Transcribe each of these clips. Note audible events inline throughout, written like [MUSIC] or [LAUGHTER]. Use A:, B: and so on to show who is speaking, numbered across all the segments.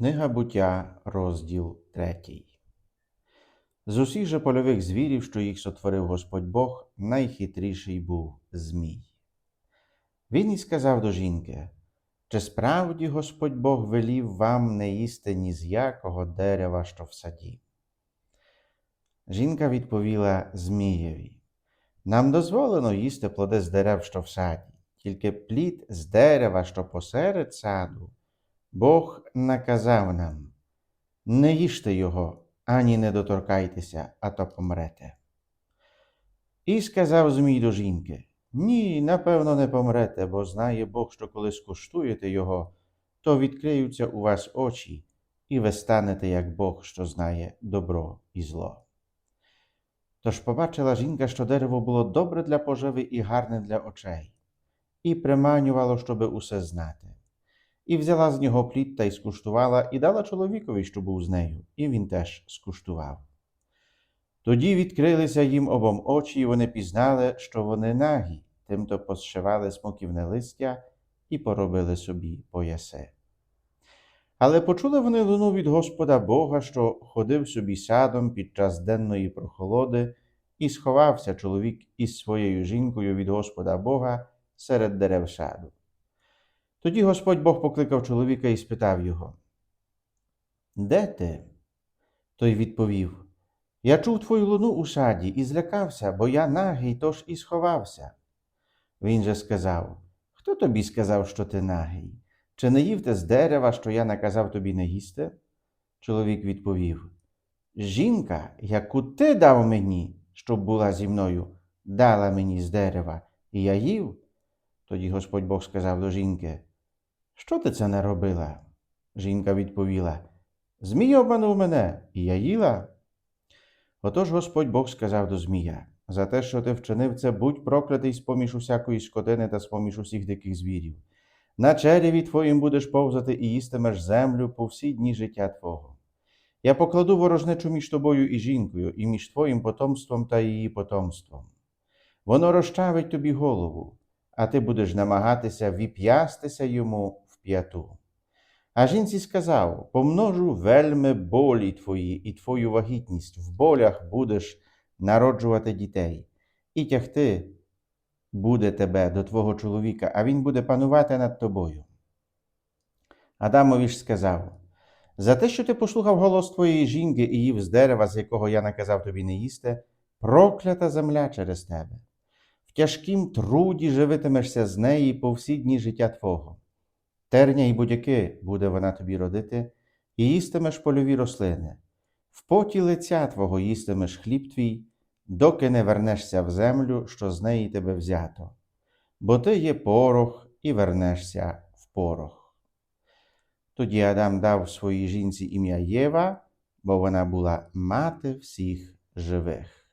A: Книга буття, розділ третій. З усіх же польових звірів, що їх сотворив Господь Бог, найхитріший був Змій. Він і сказав до жінки: Чи справді Господь Бог велів вам не їсти ні з якого дерева, що в саді? Жінка відповіла Змієві: Нам дозволено їсти плоди з дерев, що в саді, тільки плід з дерева, що посеред саду. Бог наказав нам не їжте його, ані не доторкайтеся, а то помрете. І сказав Змій до жінки: Ні, напевно, не помрете, бо знає Бог, що коли скуштуєте його, то відкриються у вас очі, і ви станете, як Бог, що знає добро і зло. Тож побачила жінка, що дерево було добре для поживи і гарне для очей, і приманювало, щоби усе знати. І взяла з нього плід та й скуштувала, і дала чоловікові, що був з нею, і він теж скуштував. Тоді відкрилися їм обом очі, і вони пізнали, що вони нагі, тимто посшивали смоківне листя і поробили собі пояси. Але почули вони луну від Господа Бога, що ходив собі садом під час денної прохолоди, і сховався чоловік із своєю жінкою від Господа Бога серед дерев саду. Тоді Господь Бог покликав чоловіка і спитав його: Де ти? Той відповів: Я чув твою луну у саді і злякався, бо я нагий, тож і сховався. Він же сказав: Хто тобі сказав, що ти нагий? Чи не їв ти з дерева, що я наказав тобі не їсти? Чоловік відповів: Жінка, яку ти дав мені, щоб була зі мною, дала мені з дерева, і я їв. Тоді Господь Бог сказав до жінки: Що ти це не робила? Жінка відповіла: Змій обманув мене, і я їла. Отож Господь Бог сказав до Змія: За те, що ти вчинив це, будь проклятий з поміж усякої скотини та з поміж усіх диких звірів. На череві твоїм будеш повзати і їстимеш землю по всі дні життя твого. Я покладу ворожнечу між тобою і жінкою, і між твоїм потомством та її потомством. Воно розчавить тобі голову, а ти будеш намагатися віп'ястися йому п'яту. А жінці сказав: помножу вельми болі твої і твою вагітність, в болях будеш народжувати дітей, і тягти буде тебе до твого чоловіка, а він буде панувати над тобою. Адамові ж сказав: За те, що ти послухав голос твоєї жінки і їв з дерева, з якого я наказав тобі не їсти, проклята земля через тебе. В тяжкім труді живитимешся з неї по всі дні життя твого. Терня й будь-яки буде вона тобі родити, і їстимеш польові рослини. В поті лиця твого їстимеш хліб твій, доки не вернешся в землю, що з неї тебе взято, бо ти є порох і вернешся в порох. Тоді Адам дав своїй жінці ім'я Єва, бо вона була мати всіх живих.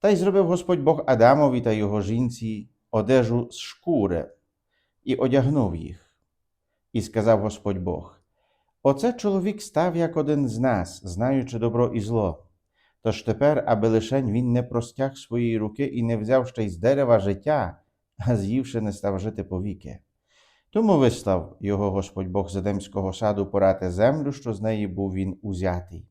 A: Та й зробив Господь Бог Адамові та його жінці одежу з шкури і одягнув їх. І сказав Господь Бог: Оце чоловік став як один з нас, знаючи добро і зло. Тож тепер, аби лишень він не простяг своєї руки і не взяв ще й з дерева життя, а з'ївши не став жити повіки. Тому вислав його Господь Бог з Едемського саду порати землю, що з неї був він узятий.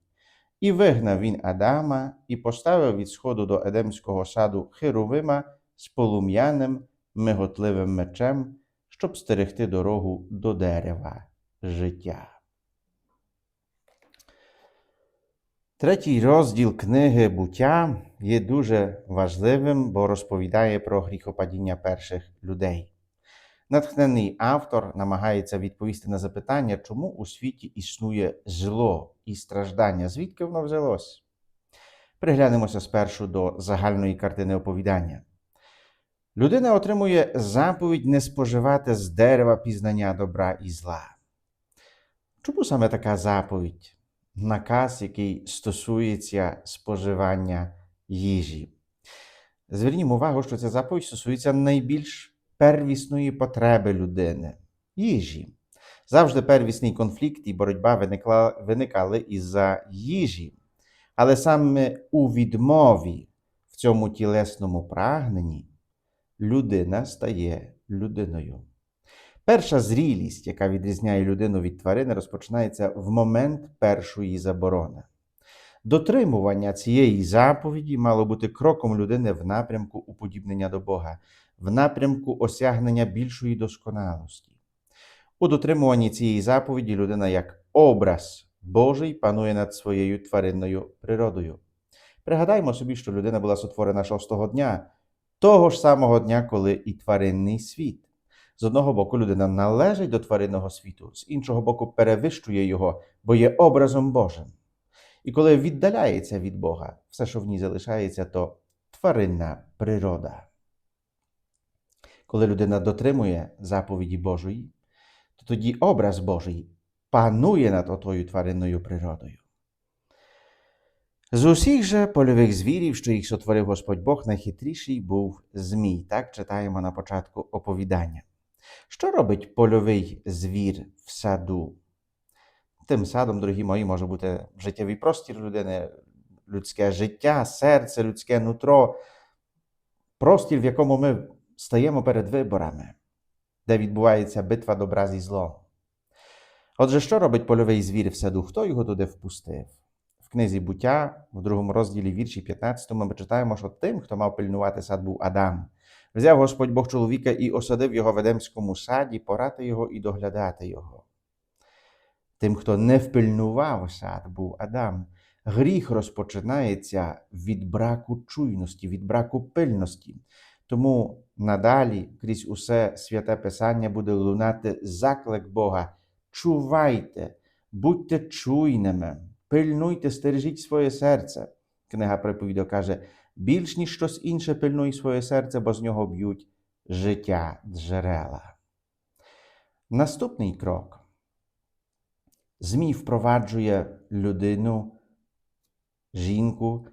A: І вигнав він Адама і поставив від сходу до Едемського саду Херовима з полум'яним, миготливим мечем, щоб стерегти дорогу до дерева життя. Третій розділ книги буття є дуже важливим, бо розповідає про гріхопадіння перших людей. Натхнений автор намагається відповісти на запитання, чому у світі існує зло і страждання, звідки воно взялось. Приглянемося спершу до загальної картини оповідання. Людина отримує заповідь не споживати з дерева пізнання добра і зла. Чому саме така заповідь? Наказ, який стосується споживання їжі. Звернімо увагу, що ця заповідь стосується найбільш первісної потреби людини їжі. Завжди первісний конфлікт і боротьба виникла, виникали із-за їжі. Але саме у відмові в цьому тілесному прагненні людина стає людиною. Перша зрілість, яка відрізняє людину від тварини, розпочинається в момент першої заборони. Дотримування цієї заповіді мало бути кроком людини в напрямку уподібнення до Бога, в напрямку осягнення більшої досконалості. У дотримуванні цієї заповіді людина як образ Божий панує над своєю тваринною природою. Пригадаймо собі, що людина була сотворена шостого дня, того ж самого дня, коли і тваринний світ. З одного боку, людина належить до тваринного світу, з іншого боку, перевищує його, бо є образом Божим. І коли віддаляється від Бога, все, що в ній залишається, то тваринна природа. Коли людина дотримує заповіді Божої, то тоді образ Божий панує над отою тваринною природою. З усіх же польових звірів, що їх сотворив Господь Бог, найхитріший був Змій. Так читаємо на початку оповідання. Що робить польовий звір в саду? Тим садом, дорогі мої, може бути життєвий простір людини, людське життя, серце, людське нутро, простір, в якому ми стаємо перед виборами, де відбувається битва добра зі злом. Отже, що робить польовий звір в саду? Хто його туди впустив? Книзі буття, в другому розділі вірші 15 ми читаємо, що тим, хто мав пильнувати сад, був Адам. Взяв Господь Бог чоловіка і осадив його в Едемському саді, порати його і доглядати його. Тим, хто не впильнував сад, був Адам. Гріх розпочинається від браку чуйності, від браку пильності. Тому надалі крізь усе святе Писання буде лунати заклик Бога. Чувайте, будьте чуйними, пильнуйте, стережіть своє серце. Книга приповідо каже: більш ніж щось інше пильнуй своє серце, бо з нього б'ють життя джерела. Наступний крок. Змій впроваджує людину, жінку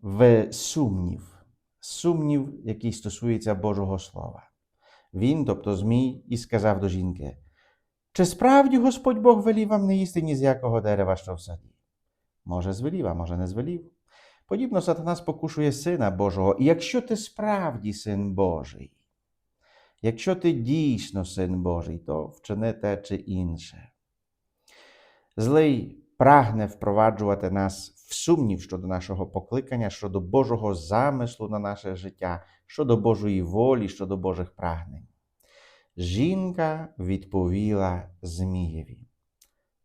A: в сумнів, сумнів, який стосується Божого Слова. Він, тобто Змій, і сказав до жінки: Чи справді Господь Бог велів вам не їсти ні з якого дерева, що в саді? Може, звелів, а може, не звелів. Подібно сатана спокушує Сина Божого. І якщо ти справді син Божий, якщо ти дійсно син Божий, то вчини те чи інше. Злий прагне впроваджувати нас в сумнів щодо нашого покликання, щодо Божого замислу на наше життя, щодо Божої волі, щодо Божих прагнень. Жінка відповіла Змієві.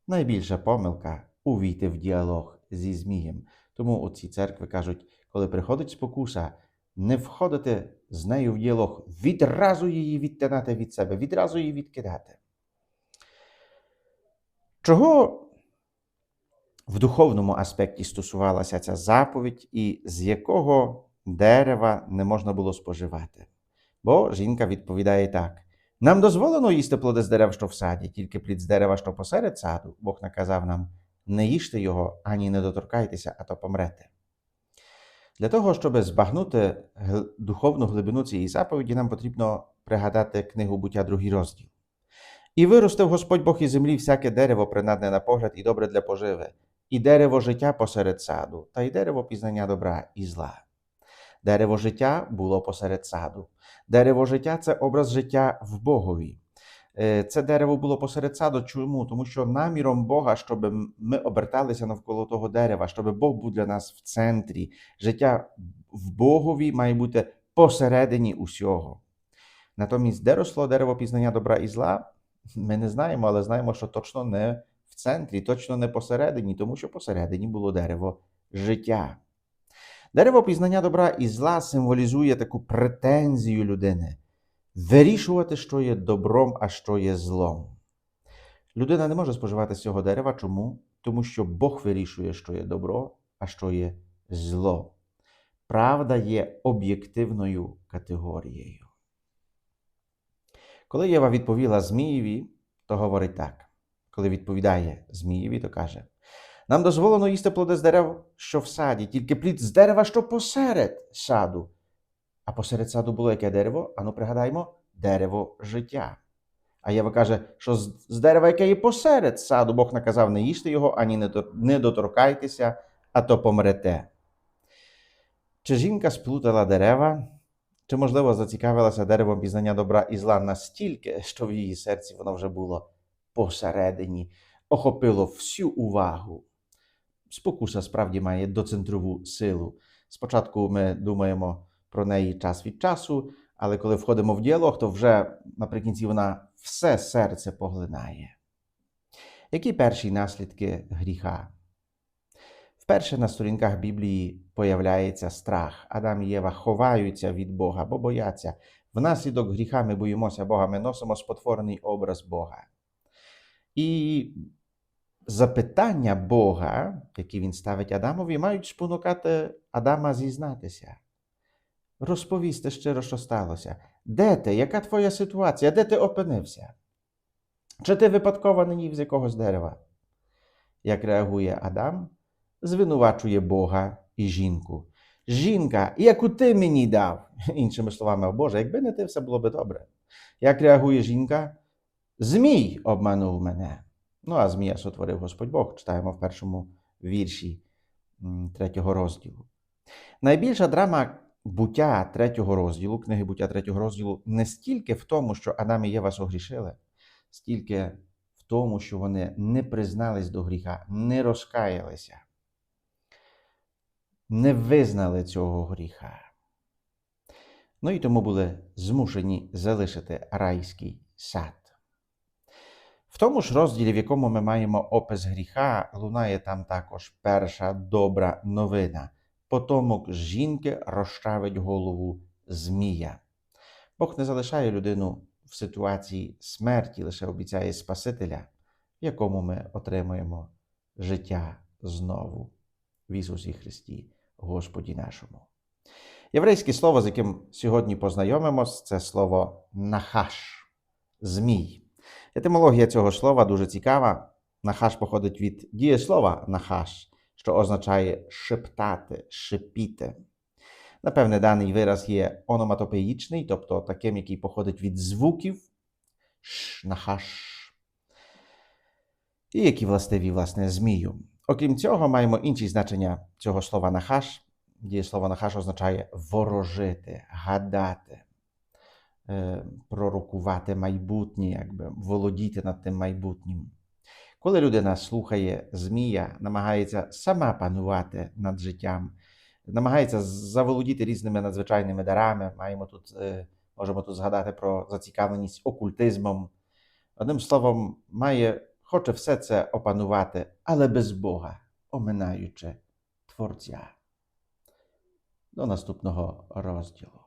A: Найбільша помилка увійти в діалог зі Змієм. Тому отці церкви кажуть, коли приходить спокуса, не входити з нею в діалог, відразу її відтинати від себе, відразу її відкидати. Чого в духовному аспекті стосувалася ця заповідь, і з якого дерева не можна було споживати? Бо жінка відповідає так: нам дозволено їсти плоди з дерев, що в саді, тільки плід з дерева, що посеред саду, Бог наказав нам не їжте його ані не доторкайтеся, а то помрете. Для того, щоб збагнути духовну глибину цієї заповіді, нам потрібно пригадати книгу буття, другий розділ. І виростив Господь Бог із землі всяке дерево, принадне на погляд і добре для поживи, і дерево життя посеред саду, та й дерево пізнання добра і зла. Дерево життя було посеред саду. Дерево життя це образ життя в Богові. Це дерево було посеред саду. Чому? Тому що наміром Бога, щоб ми оберталися навколо того дерева, щоб Бог був для нас в центрі. Життя в Богові має бути посередині усього. Натомість, де росло дерево пізнання добра і зла, ми не знаємо, але знаємо, що точно не в центрі, точно не посередині, тому що посередині було дерево життя. Дерево пізнання добра і зла символізує таку претензію людини вирішувати, що є добром, а що є злом. Людина не може споживати цього дерева. Чому? Тому що Бог вирішує, що є добро, а що є зло. Правда є об'єктивною категорією. Коли Єва відповіла Змієві, то говорить так. Коли відповідає Змієві, то каже: Нам дозволено їсти плоди з дерев, що в саді, тільки плід з дерева, що посеред саду. А посеред саду було яке дерево? Ану, пригадаймо, дерево життя. А Єва каже, що з дерева, яке є посеред саду, Бог наказав не їжте його, ані не доторкайтеся, а то помрете. Чи жінка сплутала дерева, Чи, можливо, зацікавилася деревом пізнання добра і зла настільки, що в її серці воно вже було посередині, охопило всю увагу. Спокуса справді має доцентрову силу. Спочатку ми думаємо про неї час від часу, але коли входимо в діалог, то вже наприкінці вона все серце поглинає. Які перші наслідки гріха? Вперше на сторінках Біблії появляється страх. Адам і Єва ховаються від Бога, бо бояться. Внаслідок гріха ми боїмося Бога, ми носимо спотворений образ Бога. І запитання Бога, які він ставить Адамові, мають спонукати Адама зізнатися. Розповісти щиро, що сталося. Де ти? Яка твоя ситуація? Де ти опинився? Чи ти випадково не з якогось дерева? Як реагує Адам? Звинувачує Бога і жінку. Жінка, яку ти мені дав. [LAUGHS] Іншими словами, о Боже, якби не ти, все було би добре. Як реагує жінка? Змій обманув мене. Ну, а Змія сотворив Господь Бог, читаємо в першому вірші третього розділу. Найбільша драма буття третього розділу, книги буття третього розділу, не стільки в тому, що Адам і Єва согрішили, стільки в тому, що вони не признались до гріха, не розкаялися, не визнали цього гріха. Ну і тому були змушені залишити райський сад. В тому ж розділі, в якому ми маємо опис гріха, лунає там також перша добра новина. Потомок жінки розчавить голову Змія. Бог не залишає людину в ситуації смерті, лише обіцяє Спасителя, в якому ми отримуємо життя знову в Ісусі Христі, Господі нашому. Єврейське слово, з яким сьогодні познайомимось, це слово нахаш, змій. Етимологія цього слова дуже цікава. Нахаш походить від дієслова нахаш, що означає шептати, шипіти. Напевне, даний вираз є ономатопеїчний, тобто таким, який походить від звуків ш, нахаш, і які властиві, власне, змію. Окрім цього, маємо інші значення цього слова нахаш. Дієслово нахаш означає ворожити, гадати, пророкувати майбутнє, якби володіти над тим майбутнім. Коли людина слухає Змія, намагається сама панувати над життям, намагається заволодіти різними надзвичайними дарами. Маємо тут, е, можемо тут згадати про зацікавленість окультизмом. Одним словом, має, хоче все це опанувати, але без Бога, оминаючи Творця. До наступного розділу.